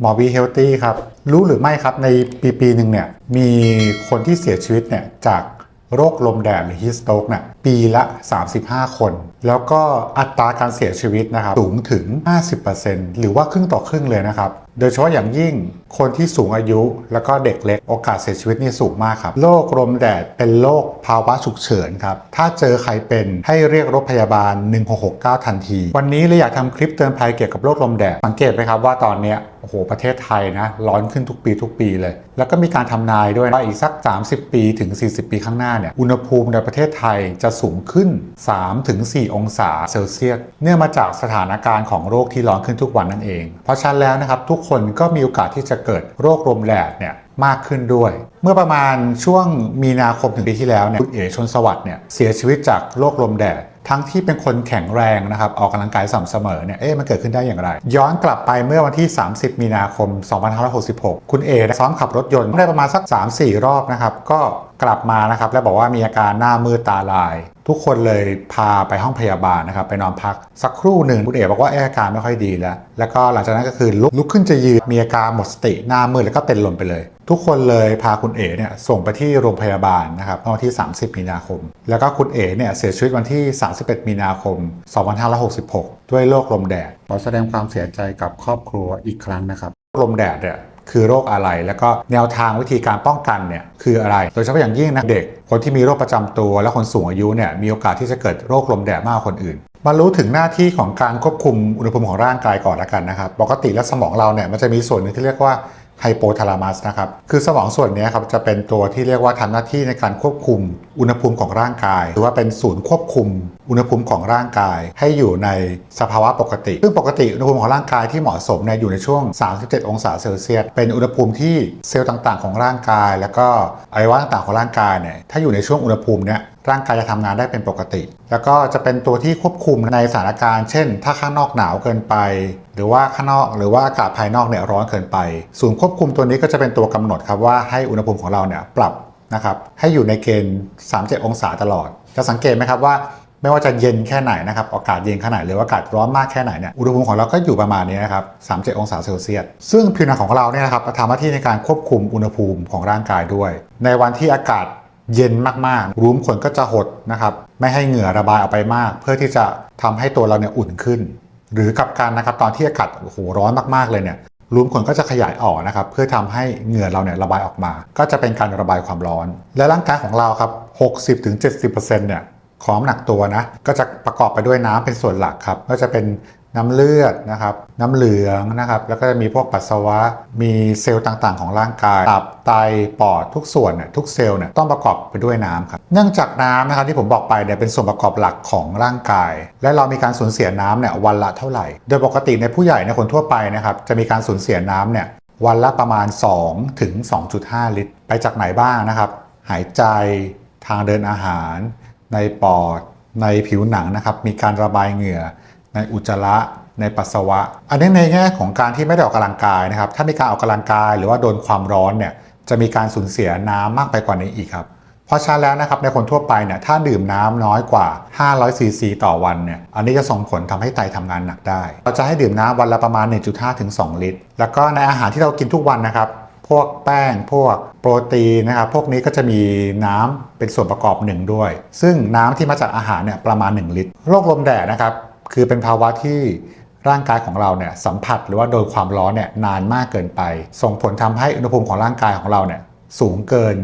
หมอบีเฮลตี้ครับ รู้หรือไม่ครับในปีปีหนึ่งเนี่ยมีคนที่เสียชีวิตเนี่ยจากโรคลมแดดหรือฮิสโตกเนี่ยปีละ 35 คน แล้วก็อัตราการเสียชีวิตนะครับสูงถึง 50%หรือว่าครึ่งต่อครึ่งเลยนะครับ โดยเฉพาะอย่างยิ่งคนที่สูงอายุแล้วก็เด็กเล็กโอกาสเสียชีวิตนี่สูงมากครับโรคลมแดดเป็นโรคภาวะฉุกเฉินครับ ถ้าเจอใครเป็นให้เรียกรถพยาบาล 1669 ทันที วันนี้เลยอยากทำคลิปเตือนภัยเกี่ยวกับโรคลมแดดสังเกตไหมครับว่าตอนเนี้ยโอ้โหประเทศไทยนะร้อนขึ้นทุกปีทุกปีเลย แล้วก็มีการทำนายด้วยว่าอีกสัก 30 ปีถึง 40 ปีข้างหน้าเนี่ยอุณหภูมิในประเทศไทยจะสูงขึ้น 3-4 องศาเซลเซียสเนื่องมาจากสถานการณ์ของโรคที่ร้อนขึ้นทุกวันนั่นเอง เพราะฉะนั้นแล้วนะครับทุกคนก็มีโอกาสที่จะเกิดโรคลมแดดเนี่ยมากขึ้นด้วย เมื่อประมาณช่วงมีนาคมถึงปีที่แล้วเนี่ยคุณเอ๋ชนสวัสดิ์เนี่ยเสียชีวิตจากโรคลมแดด ทั้งที่เป็นคนแข็งแรงนะครับออกกำลังกายสม่ำเสมอเนี่ยเอ๊ะมันเกิดขึ้นได้อย่างไร ย้อนกลับไปเมื่อวันที่ 30 มีนาคม 2566 คุณเอซ้อมขับรถยนต์ได้ประมาณสัก 3-4 รอบนะครับก็กลับมานะครับแล้วบอกว่ามีอาการหน้ามืดตาลาย ทุกคนเลยพาไปห้องพยาบาลนะครับไปนอนพักสักครู่หนึ่งคุณเอ๋บอกว่าเอ๊ะอาการไม่ค่อยดีแล้ว แล้วก็หลังจากนั้นก็คือลุกลุกขึ้นจะยืนมีอาการหมดสติหน้ามืดแล้วก็เป็นลมไปเลย ทุกคนเลยพาคุณเอ๋เนี่ยส่งไปที่โรงพยาบาลนะครับเมื่อวันที่ 30 มีนาคม แล้วก็คุณเอ๋เนี่ยเสียชีวิตวันที่ 31 มีนาคม 2566 ด้วยโรคลมแดดขอแสดงความเสียใจกับครอบครัวอีกครั้งนะครับลมแดดเนี่ย คือโรคอะไร แล้วก็แนวทางวิธีการป้องกันเนี่ยคืออะไร โดยเฉพาะอย่างยิ่งนะเด็ก คนที่มีโรคประจำตัวและคนสูงอายุเนี่ยมีโอกาสที่จะเกิดโรคลมแดดมากกว่าคนอื่นมารู้ถึงหน้าที่ของการควบคุมอุณหภูมิของร่างกายก่อนละกันนะครับปกติแล้วสมองเราเนี่ยมันจะมีส่วนนึงที่เรียกว่าไฮโปทาลามัสนะครับคือสมองส่วนนี้ครับจะเป็นตัวที่เรียกว่าทำหน้าที่ในการควบคุมอุณหภูมิของร่างกาย หรือว่าเป็นศูนย์ควบคุม อุณหภูมิของร่างกายให้อยู่ในสภาวะปกติ ซึ่งปกติอุณหภูมิของร่างกายที่เหมาะสมเนี่ยอยู่ในช่วง 37 องศาเซลเซียส เป็นอุณหภูมิที่เซลล์ต่างๆ ของร่างกาย แล้วก็อวัยวะต่างๆของร่างกายเนี่ยถ้าอยู่ในช่วงอุณหภูมิเนี้ยร่างกายจะทำงานได้เป็นปกติ แล้วก็จะเป็นตัวที่ควบคุมในสถานการณ์ เช่น ถ้าข้างนอกหนาวเกินไป หรือว่าข้างนอกหรือว่าอากาศภายนอกเนี่ยร้อนเกินไป ศูนย์ควบคุมตัวนี้ก็จะเป็นตัวกำหนดครับว่าให้อุณหภูมิของเราเนี่ยปรับนะครับให้อยู่ในเกณฑ์ 37 องศาตลอด จะสังเกตไหมครับว่า ไม่ว่าจะเย็นแค่ไหนนะครับ อากาศเย็นแค่ไหนหรืออากาศร้อนมากแค่ไหนเนี่ย อุณหภูมิของเราก็อยู่ประมาณนี้นะครับ 37 องศาเซลเซียส ซึ่งผิวหนังของเราเนี่ยนะครับทำหน้าที่ในการควบคุมอุณหภูมิของร่างกายด้วย ในวันที่อากาศเย็นมากๆ รูมขนก็จะหดนะครับ ไม่ให้เหงื่อระบายออกไปมาก เพื่อที่จะทำให้ตัวเราเนี่ยอุ่นขึ้น หรือกับกันนะครับตอนที่อากาศโอ้โหร้อนมากๆเลยเนี่ยรูมขนก็จะขยายออกนะครับเพื่อทำให้เหงื่อเราเนี่ยระบายออกมา ก็จะเป็นการระบายความร้อน และร่างกายของเราครับ 60-70%เนี่ย ของหนักตัวนะ ก็จะประกอบไปด้วยน้ำเป็นส่วนหลักครับ ก็จะเป็นน้ำเลือดนะครับ น้ำเหลืองนะครับ แล้วก็จะมีพวกปัสสาวะ มีเซลล์ต่างๆ ของร่างกาย ตับ ไต ปอด ทุกส่วนเนี่ยทุกเซลล์เนี่ยต้องประกอบไปด้วยน้ำครับ เนื่องจากน้ำนะครับที่ผมบอกไปเนี่ยเป็นส่วนประกอบหลักของร่างกาย และเรามีการสูญเสียน้ำเนี่ยวันละเท่าไหร่ โดยปกติในผู้ใหญ่ในคนทั่วไปนะครับ จะมีการสูญเสียน้ำเนี่ยวันละประมาณ 2 ถึง 2.5 ลิตร ไปจากไหนบ้างนะครับ หายใจ ทางเดินอาหาร ในปอด ในผิวหนังนะครับ มีการระบายเหงื่อ ในอุจจาระในปัสสาวะ อันนี้ในแง่ของการที่ไม่ได้ออกกำลังกายนะครับ ถ้ามีการออกกำลังกายหรือว่าโดนความร้อนเนี่ย จะมีการสูญเสียน้ำมากไปกว่านี้อีกครับ เพราะฉะนั้นแล้วนะครับในคนทั่วไปเนี่ย ถ้าดื่มน้ำน้อยกว่า 500ซีซีต่อวันเนี่ย อันนี้จะส่งผลทำให้ไตทำงานหนักได้ เราจะให้ดื่มน้ำวันละประมาณ 1.5ถึง2ลิตร แล้วก็ในอาหารที่เรากินทุกวันนะครับ พวกแป้ง พวกโปรตีนนะครับพวกนี้ก็จะมีน้ำเป็นส่วนประกอบหนึ่งด้วย ซึ่งน้ำที่มาจากอาหารเนี่ยประมาณ 1 ลิตรโรคลมแดดนะครับคือเป็นภาวะที่ร่างกายของเราเนี่ยสัมผัสหรือว่าโดนความร้อนเนี่ยนานมากเกินไป ส่งผลทำให้อุณหภูมิของร่างกายของเราเนี่ยสูงเกิน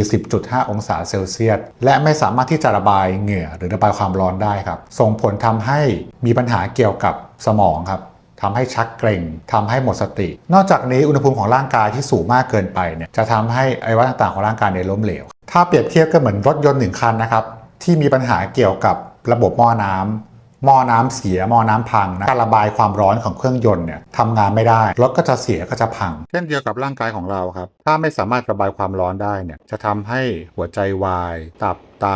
40.5 องศาเซลเซียส และไม่สามารถที่จะระบายเหงื่อหรือระบายความร้อนได้ครับ ส่งผลทำให้มีปัญหาเกี่ยวกับสมองครับ ทำให้ชักเกร็งทำให้หมดสติ นอกจากนี้อุณหภูมิของร่างกายที่สูงมากเกินไปเนี่ยจะทำให้อวัยวะต่างๆของร่างกายเนี่ยล้มเหลว ถ้าเปรียบเทียบก็เหมือนรถยนต์หนึ่งคันนะครับที่มีปัญหาเกี่ยวกับระบบหม้อน้ำ หม้อน้ำเสียหม้อน้ำพังนะการระบายความร้อนของเครื่องยนต์เนี่ยทำงานไม่ได้รถก็จะเสียก็จะพัง เช่นเดียวกับร่างกายของเราครับ ถ้าไม่สามารถระบายความร้อนได้เนี่ยจะทำให้หัวใจวาย ตับไต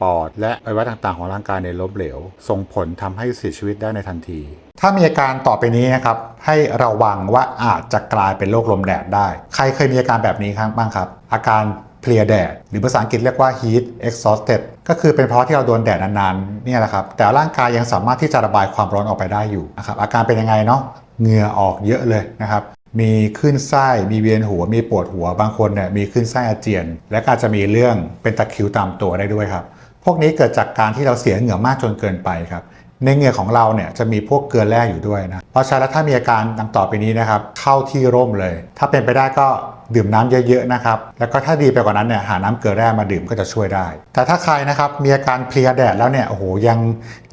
ปอด และอวัยวะต่างๆ ของร่างกายในยล้มเหลว ส่งผลทำให้เสียชีวิตได้ในทันที ถ้ามีอาการต่อไปนี้นะครับให้ระวังว่าอาจจะกลายเป็นโรคลมแดดได้ ใครเคยมีอาการแบบนี้ครับบ้างครับ อาการ เพลียแดดหรือภาษาอังกฤษเรียกว่า heat exhausted ก็คือเป็นเพราะที่เราโดนแดดนานๆเนี่ยแหละครับ แต่ร่างกายยังสามารถที่จะระบายความร้อนออกไปได้อยู่นะครับอาการเป็นยังไงเนาะเหงื่อออกเยอะเลยนะครับมีขึ้นไส้มีเวียนหัวมีปวดหัวบางคนเนี่ยมีขึ้นไส้อาเจียน และก็อาจจะมีเรื่องเป็นตะคริวตามตัวได้ด้วยครับพวกนี้เกิดจากการที่เราเสียเหงื่อมากจนเกินไปครับ ในเหงื่อของเราเนี่ยจะมีพวกเกลือแร่อยู่ด้วยนะ เพราะฉะนั้นแล้วถ้ามีอาการดังต่อไปนี้นะครับ เข้าที่ร่มเลย ถ้าเป็นไปได้ก็ดื่มน้ำเยอะๆนะครับ แล้วก็ถ้าดีไปกว่านั้นเนี่ยหาน้ำเกลือแร่มาดื่มก็จะช่วยได้ แต่ถ้าใครนะครับมีอาการเพลียแดดแล้วเนี่ยโอ้โหยัง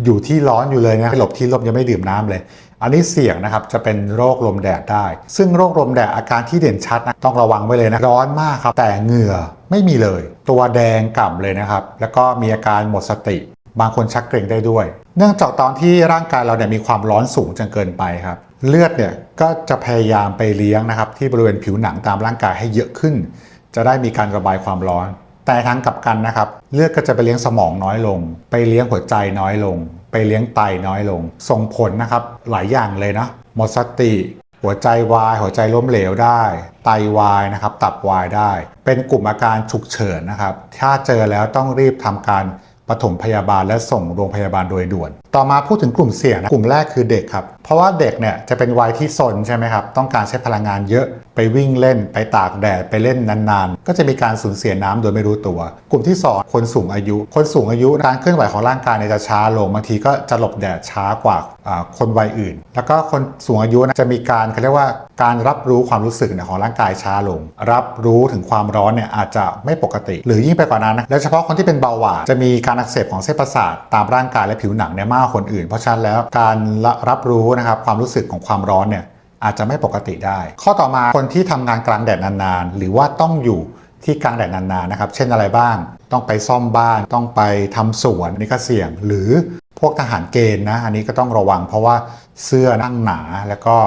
อยู่ที่ร้อนอยู่เลยนะหลบที่ร่มยังไม่ดื่มน้ำเลยอันนี้เสี่ยงนะครับจะเป็นโรคลมแดดได้ ซึ่งโรคลมแดดอาการที่เด่นชัดนะต้องระวังไว้เลยนะร้อนมากครับ แต่เหงื่อไม่มีเลย ตัวแดงก่ำเลยนะครับ แล้วก็มีอาการหมดสติ บางคนชักเกร็งได้ด้วย เนื่องจากตอนที่ร่างกายเราเนี่ยมีความร้อนสูงจนเกินไปครับ เลือดเนี่ยก็จะพยายามไปเลี้ยงนะครับ ที่บริเวณผิวหนังตามร่างกายให้เยอะขึ้น จะได้มีการระบายความร้อน แต่ทั้งกลับกันนะครับ เลือดก็จะไปเลี้ยงสมองน้อยลง ไปเลี้ยงหัวใจน้อยลง ไปเลี้ยงไตน้อยลง ส่งผลนะครับหลายอย่างเลยนะหมดสติ หัวใจวาย หัวใจล้มเหลวได้ ไตวายนะครับ ตับวายได้ เป็นกลุ่มอาการฉุกเฉินนะครับ ถ้าเจอแล้วต้องรีบทำการ ปฐมพยาบาลและส่งโรงพยาบาลโดยด่วน ต่อมาพูดถึงกลุ่มเสี่ยงนะกลุ่มแรกคือเด็กครับเพราะว่าเด็กเนี่ยจะเป็นวัยที่ซนใช่ไหมครับ ต้องการใช้พลังงานเยอะไปวิ่งเล่น ไปตากแดดไปเล่นนานๆ ก็จะมีการสูญเสียน้ำโดยไม่รู้ตัว กลุ่มที่ 2 คนสูงอายุ คนสูงอายุการเคลื่อนไหวของร่างกายเนี่ยจะช้าลงบางทีก็จะหลบแดดช้ากว่าคนวัยอื่น แล้วก็คนสูงอายุนะจะมีการเขาเรียกว่าการรับรู้ความรู้สึกของร่างกายช้าลง รับรู้ถึงความร้อนเนี่ยอาจจะไม่ปกติ หรือยิ่งไปกว่านั้นนะโดยเฉพาะคนที่เป็นเบาหวานจะมีการอักเสบของเส้นประสาทตามร่างกายและผิวหนังเนี่ยมากกว่าคนอื่น เพราะฉะนั้นแล้วการรับรู้นะครับความรู้สึกของความร้อนเนี่ยอาจจะไม่ปกติได้ ข้อต่อมาคนที่ทำงานกลางแดดนานๆ หรือว่าต้องอยู่ที่กลางแดดนานๆนะครับ เช่นอะไรบ้าง ต้องไปซ่อมบ้าน ต้องไปทำสวนนี่ก็เสี่ยง หรือพวกทหารเกณฑ์นะ อันนี้ก็ต้องระวัง เพราะว่าเสื้อนั่งหนาแล้วก็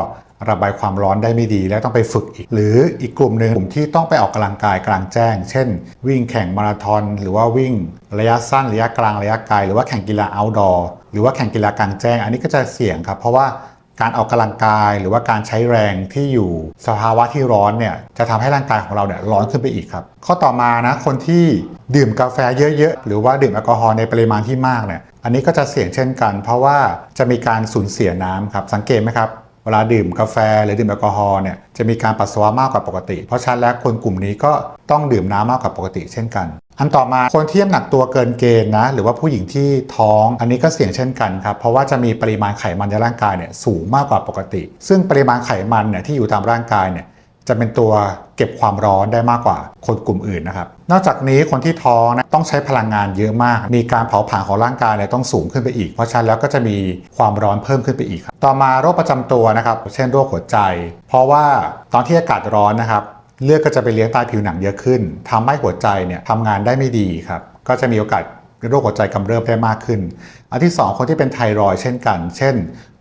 ระบายความร้อนได้ไม่ดี แล้วต้องไปฝึกอีก หรืออีกกลุ่มหนึ่งกลุ่มที่ต้องไปออกกำลังกายกลางแจ้ง เช่น วิ่งแข่งมาราธอนหรือว่าวิ่งระยะสั้นระยะกลางระยะไกล หรือว่าแข่งกีฬาอ outdoor หรือว่าแข่งกีฬากลางแจ้ง อันนี้ก็จะเสี่ยงครับ เพราะว่าการออกกำลังกายหรือว่าการใช้แรงที่อยู่สภาวะที่ร้อนเนี่ยจะทำให้ร่างกายของเราเนี่ยร้อนขึ้นไปอีกครับ ข้อต่อมานะคนที่ดื่มกาแฟเยอะๆ หรือว่าดื่มแอลกอฮอล์ในปริมาณที่มากเนี่ยอันนี้ก็จะเสี่ยงเช่นกัน เพราะว่าจะมีการสูญเสียน้ำครับสังเกตไหมครับ เวลาดื่มกาแฟหรือดื่มแอลกอฮอล์เนี่ยจะมีการปัสสาวะมากกว่าปกติ เพราะฉะนั้นแล้วคนกลุ่มนี้ก็ต้องดื่มน้ำมากกว่าปกติเช่นกัน อันต่อมาคนที่น้ำหนักตัวเกินเกณฑ์นะ หรือว่าผู้หญิงที่ท้องอันนี้ก็เสี่ยงเช่นกันครับเพราะว่าจะมีปริมาณไขมันในร่างกายเนี่ยสูงมากกว่าปกติ ซึ่งปริมาณไขมันเนี่ยที่อยู่ตามร่างกายเนี่ย จะเป็นตัวเก็บความร้อนได้มากกว่าคนกลุ่มอื่นนะครับ นอกจากนี้คนที่ท้องนะต้องใช้พลังงานเยอะมาก มีการเผาผลาญของร่างกายเนี่ยต้องสูงขึ้นไปอีก เพราะฉะนั้นแล้วก็จะมีความร้อนเพิ่มขึ้นไปอีกครับต่อมาโรคประจำตัวนะครับ เช่นโรคหัวใจ เพราะว่าตอนที่อากาศร้อนนะครับเลือดก็จะไปเลี้ยงใต้ผิวหนังเยอะขึ้นทำให้หัวใจเนี่ยทำงานได้ไม่ดีครับ ก็จะมีโอกาสโรคหัวใจกำเริบได้มากขึ้น อันที่ 2 คนที่เป็นไทรอยด์เช่นกัน เช่น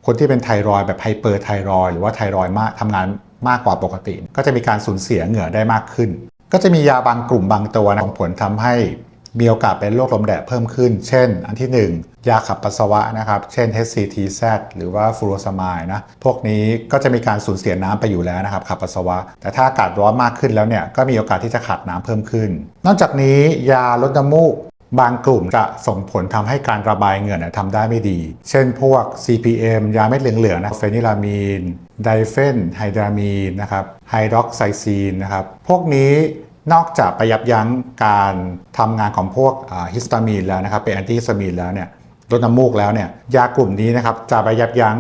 คนที่เป็นไทรอยด์แบบไฮเปอร์ไทรอยหรือว่าไทรอยด์มากทำงาน มากกว่าปกติ ก็จะมีการสูญเสียเหงื่อได้มากขึ้น ก็จะมียาบางกลุ่มบางตัวนะส่งผลทำให้มีโอกาสเป็นโรคลมแดดเพิ่มขึ้น เช่น อันที่ 1 ยาขับปัสสาวะนะครับ เช่น HCTZ หรือว่าฟูโรซามายนะ พวกนี้ก็จะมีการสูญเสียน้ำไปอยู่แล้วนะครับ ขับปัสสาวะ แต่ถ้าอากาศร้อนมากขึ้นแล้วเนี่ย ก็มีโอกาสที่จะขาดน้ำเพิ่มขึ้น นอกจากนี้ยาลดน้ำมูก บางกลุ่มจะส่งผลทำให้การระบายเหงื่อเนี่ยทำได้ไม่ดี เช่นพวก CPM ยาเม็ดเหลืองๆนะเฟนิลามีน ไดเฟนไฮดรามีนนะครับไฮดรอกไซซีนนะครับพวกนี้นอกจากไปยับยั้งการทำงานของพวกฮิสตามีนแล้วนะครับเป็นแอนตี้ฮิสตามีนแล้วเนี่ยลดน้ำมูกแล้วเนี่ยยากลุ่มนี้นะครับจะไปยับยั้ง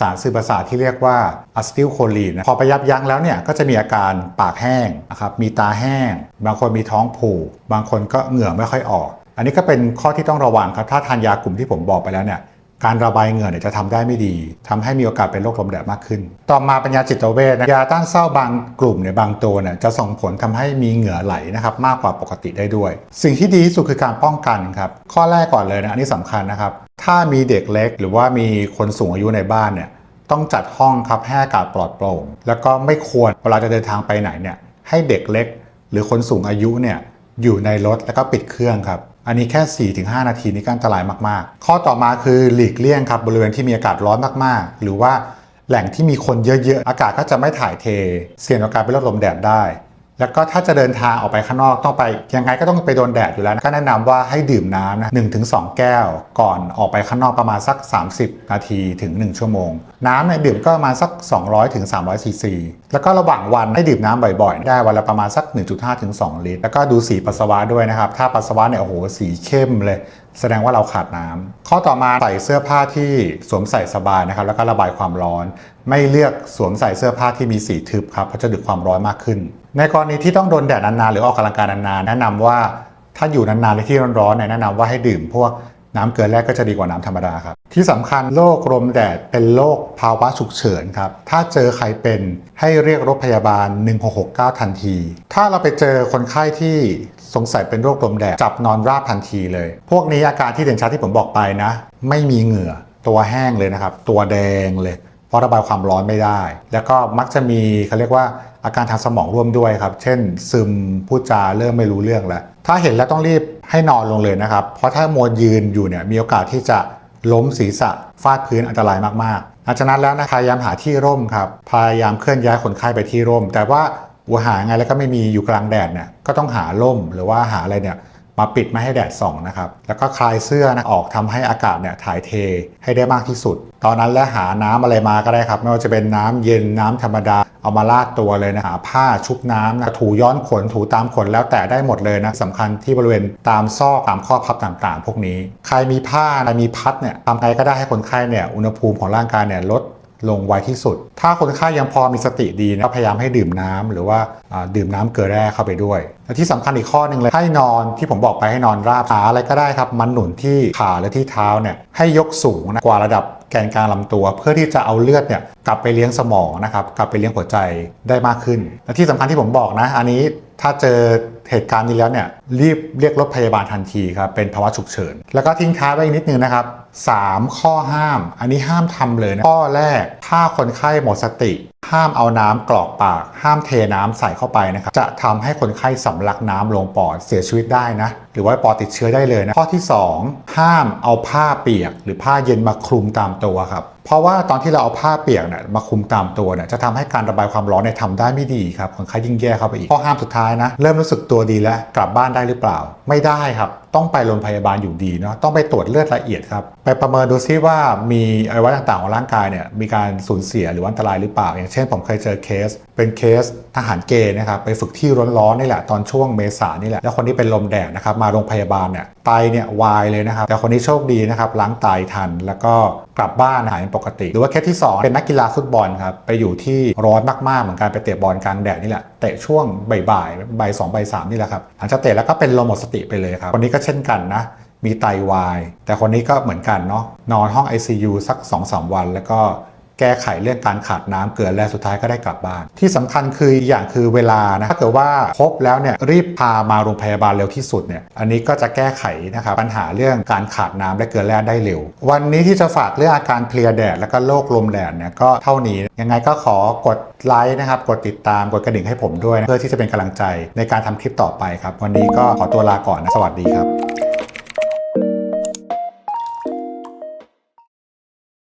สารสื่อประสาทที่เรียกว่าอะสติลโคลีนพอไปยับยั้งแล้วเนี่ยก็จะมีอาการปากแห้งนะครับมีตาแห้ง บางคนมีท้องผูก บางคนก็เหงื่อไม่ค่อยออก อันนี้ก็เป็นข้อที่ต้องระวังครับ ถ้าทานยากลุ่มที่ผมบอกไปแล้วเนี่ย การระบายเหงื่อเนี่ยจะทำได้ไม่ดีทำให้มีโอกาสเป็นโรคลมแดดมากขึ้น ต่อมาเป็นยาจิตเวชยาต้านเศร้าบางกลุ่มเนี่ยบางตัวเนี่ยจะส่งผลทำให้มีเหงื่อไหลนะครับมากกว่าปกติได้ด้วย สิ่งที่ดีที่สุดคือการป้องกันครับ ข้อแรกก่อนเลยนะอันนี้สำคัญนะครับ ถ้ามีเด็กเล็กหรือว่ามีคนสูงอายุในบ้านเนี่ยต้องจัดห้องครับให้อากาศปลอดโปร่ง แล้วก็ไม่ควรเวลาจะเดินทางไปไหนเนี่ยให้เด็กเล็ก หรือคนสูงอายุเนี่ยอยู่ในรถแล้วก็ปิดเครื่องครับ อันนี้แค่ 4-5 นาทีนี่ก็อันตรายมากๆ ข้อต่อมาคือหลีกเลี่ยงครับบริเวณที่มีอากาศร้อนมากๆ หรือว่าแหล่งที่มีคนเยอะๆ อากาศก็จะไม่ถ่ายเท เสี่ยงต่อการเป็นโรคลมแดดได้ แล้วก็ถ้าจะเดินทางออกไปข้างนอกต้องไปยังไงก็ต้องไปโดนแดดอยู่แล้วนะก็แนะนำว่าให้ดื่มน้ำนะ1-2แก้ว ก่อนออกไปข้างนอกประมาณสัก 30 นาทีถึง 1 ชั่วโมง น้ำเนี่ยดื่มก็ประมาณสัก 200-300ซีซี แล้วก็ระหว่างวันให้ดื่มน้ำบ่อยๆ ได้วันละประมาณสัก 1.5ถึง2ลิตร แล้วก็ดูสีปัสสาวะด้วยนะครับ ถ้าปัสสาวะเนี่ยโอ้โหสีเข้มเลย แสดงว่าเราขาดน้ำข้อต่อมาใส่เสื้อผ้าที่สวมใส่สบายนะครับ แล้วก็ระบายความร้อน ไม่เลือกสวมใส่เสื้อผ้าที่มีสีทึบครับเพราะจะดูดความร้อนมากขึ้น ในกรณีที่ต้องโดนแดดนานๆหรือออกกำลังกายนานๆแนะนำว่าถ้าอยู่นานๆในที่ร้อนๆเนี่ยแนะนำว่าให้ดื่มพวก น้ำเกลือแร่ก็จะดีกว่าน้ำธรรมดาครับ ที่สำคัญโรคลมแดดเป็นโรคภาวะฉุกเฉินครับ ถ้าเจอใครเป็นให้เรียกรถพยาบาล 1669 ทันที ถ้าเราไปเจอคนไข้ที่สงสัยเป็นโรคลมแดดจับนอนราบทันทีเลย พวกนี้อาการที่เด่นชัดที่ผมบอกไปนะ ไม่มีเหงื่อตัวแห้งเลยนะครับ ตัวแดงเลย เพราะระบายความร้อนไม่ได้ แล้วก็มักจะมีเขาเรียกว่าอาการทางสมองร่วมด้วยครับ เช่น ซึมพูดจาเริ่มไม่รู้เรื่องแล้ว ถ้าเห็นแล้วต้องรีบให้นอนลงเลยนะครับ เพราะถ้ามัวยืนอยู่เนี่ยมีโอกาสที่จะล้มศีรษะฟาดพื้นอันตรายมากๆหลังจากนั้นแล้วนะพยายามหาที่ร่มครับ พยายามเคลื่อนย้ายคนไข้ไปที่ร่ม แต่ว่าหัวหาไงแล้วก็ไม่มีอยู่กลางแดดเนี่ยก็ต้องหาร่มหรือว่าหาอะไรเนี่ย มาปิดไม่ให้แดดส่องนะครับ แล้วก็คลายเสื้อนะออกทำให้อากาศเนี่ยถ่ายเทให้ได้มากที่สุด ตอนนั้นแล้วหาน้ำอะไรมาก็ได้ครับ ไม่ว่าจะเป็นน้ำเย็นน้ำธรรมดา เอามาลาดตัวเลยนะหาผ้าชุบน้ำนะถูย้อนขนถูตามขนแล้วแต่ได้หมดเลยนะสำคัญที่บริเวณตามซอกตามข้อพับต่างๆ พวกนี้ ใครมีผ้าใครมีพัดเนี่ยทำไงก็ได้ให้คนไข้เนี่ยอุณหภูมิของร่างกายเนี่ยลด ลงไวที่สุด ถ้าคนไข้ยังพอมีสติดีนะก็พยายามให้ดื่มน้ำหรือว่าดื่มน้ำเกลือแร่เข้าไปด้วยและที่สำคัญอีกข้อหนึ่งเลยให้นอนที่ผมบอกไปให้นอนราบขาอะไรก็ได้ครับ มันหนุนที่ขาและที่เท้าเนี่ยให้ยกสูงนะกว่าระดับแกนกลางลำตัว เพื่อที่จะเอาเลือดเนี่ยกลับไปเลี้ยงสมองนะครับกลับไปเลี้ยงหัวใจได้มากขึ้น และที่สำคัญที่ผมบอกนะ อันนี้ถ้าเจอเหตุการณ์นี้แล้วเนี่ยรีบเรียกรถพยาบาลทันทีครับเป็นภาวะฉุกเฉิน แล้วก็ทิ้งท้ายไว้อีกนิดนึงนะครับ 3 ข้อห้าม อันนี้ห้ามทำเลยนะข้อแรก ถ้าคนไข้หมดสติ ห้ามเอาน้ำกรอกปาก ห้ามเทน้ำใส่เข้าไปนะครับจะทำให้คนไข้สำลักน้ำลงปอดเสียชีวิตได้นะ หรือว่าปอดติดเชื้อได้เลยนะข้อที่ 2 ห้ามเอาผ้าเปียก หรือผ้าเย็นมาคลุมตามตัวครับเพราะว่าตอนที่เราเอาผ้าเปียกเนี่ยมาคลุมตามตัวเนี่ยจะทำให้การระบายความร้อนเนี่ยทำได้ไม่ดีครับคนไข้ยิ่งแย่เข้าไปอีกข้อห้ามสุดท้ายนะเริ่มรู้สึกตัวดีแล้วกลับบ้านได้หรือเปล่า ไม่ได้ครับ ต้องไปโรงพยาบาลอยู่ดีเนาะต้องไปตรวจเลือดละเอียดครับ ไปประเมินดูซิว่ามีอวัยวะต่างๆของร่างกายเนี่ยมีการสูญเสียหรืออันตรายหรือเปล่า อย่างเช่นผมเคยเจอเคส เป็นเคสทหารเกณฑ์นะครับไปฝึกที่ร้อนๆนี่แหละตอนช่วงเมษานี่แหละแล้วคนที่เป็นลมแดดนะครับมาโรงพยาบาลเนี่ยไตเนี่ยวายเลยนะครับแต่คนนี้โชคดีนะครับล้างไตทัน แล้วก็กลับบ้านหายเป็นปกติ หรือว่าเคสที่สองเป็นนักกีฬาฟุตบอลครับไปอยู่ที่ร้อนมากๆเหมือนกันไปเตะบอลกลางแดดนี่แหละเตะช่วงบ่ายๆบ่ายสองบ่ายสามนี่แหละครับหลังจากเตะแล้วก็เป็นลมหมดสติไปเลยครับคนนี้ก็เช่นกันนะ มีไตวาย แต่คนนี้ก็เหมือนกันเนาะนอนห้อง ICU สัก 2-3 วันแล้วก็ แก้ไขเรื่องการขาดน้ำเกลือแร่สุดท้ายก็ได้กลับบ้าน ที่สำคัญคืออย่างคือเวลานะถ้าเกิดว่าพบแล้วเนี่ยรีบพามาโรงพยาบาลเร็วที่สุดเนี่ยอันนี้ก็จะแก้ไขนะครับปัญหาเรื่องการขาดน้ำและเกลือแร่ได้เร็ว วันนี้ที่จะฝากเรื่องอาการเพลียแดด แล้วก็โรคลมแดดเนี่ยก็เท่านี้ยังไงก็ขอกดไลค์นะครับกดติดตามกดกระดิ่งให้ผมด้วยนะเพื่อที่จะเป็นกำลังใจในการทำคลิปต่อไปครับ วันนี้ก็ขอตัวลาก่อนนะสวัสดีครับ